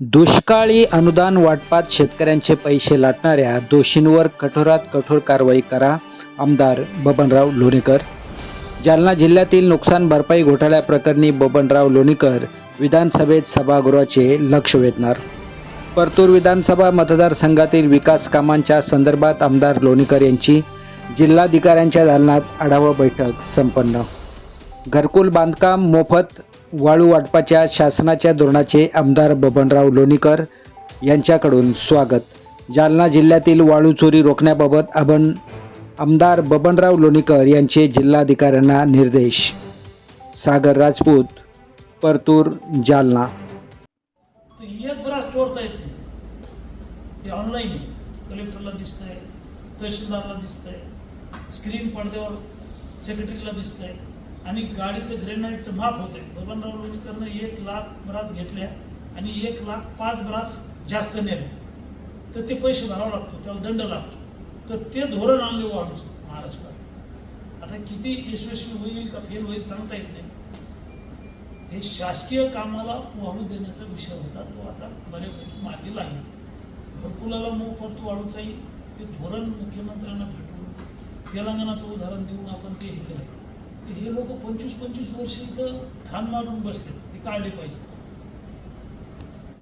दुष्काळी अनुदान वाटपात शेतकऱ्यांचे पैसे लाटणाऱ्या दोषींवर कठोरात कठोर कारवाई करा. आमदार बबनराव लोणीकर. जालना जिल्ह्यातील नुकसान भरपाई घोटाळ्याप्रकरणी बबनराव लोणीकर विधानसभेत सभागृहाचे लक्ष वेधणार. परतूर विधानसभा मतदारसंघातील विकास कामांच्या संदर्भात आमदार लोणीकर यांची जिल्हाधिकाऱ्यांच्या दालनात आढावा बैठक संपन्न घरकुल बांधकाम मोफत वाळू वाटपाच्या शासनाच्या धोरणाचे आमदार बबनराव लोणीकर यांच्याकडून स्वागत. जालना जिल्ह्यातील वाळू चोरी रोखण्याबाबत आपण आमदार बबनराव लोणीकर यांचे जिल्हाधिकाऱ्यांना निर्देश. सागर राजपूत परतूर जालना. एक बराच चोरता येत नाही ते ऑनलाईन कलेक्टरला दिसतंय तहसीलदारला दिसतंय स्क्रीन पडद्यावर सेक्रेटरीला दिसतंय. आणि गाडीचं ग्रेनाईटचं माप होतंय बबनराव लोणीकरनं एक लाख ब्रास घेतल्या आणि एक लाख पाच ब्रास जास्त नेले. तर ते पैसे भरावं लागतो त्याला दंड लागतो. तर ते धोरण आणले वाढूच हो महाराष्ट्रात आता किती यशस्वी होईल का फेल होईल सांगता येत नाही. हे शासकीय कामाला वाढू देण्याचा विषय होता तो आता बऱ्यापैकी मागे लागेल. घरकुलाला मोफत वाढूचाही ते धोरण मुख्यमंत्र्यांना भेटून तेलंगणाचं उदाहरण देऊन आपण ते हे केलं. हे लोक पंचवीस पंचवीस वर्ष इथं ठाण मारून बसले ते काढले पाहिजे.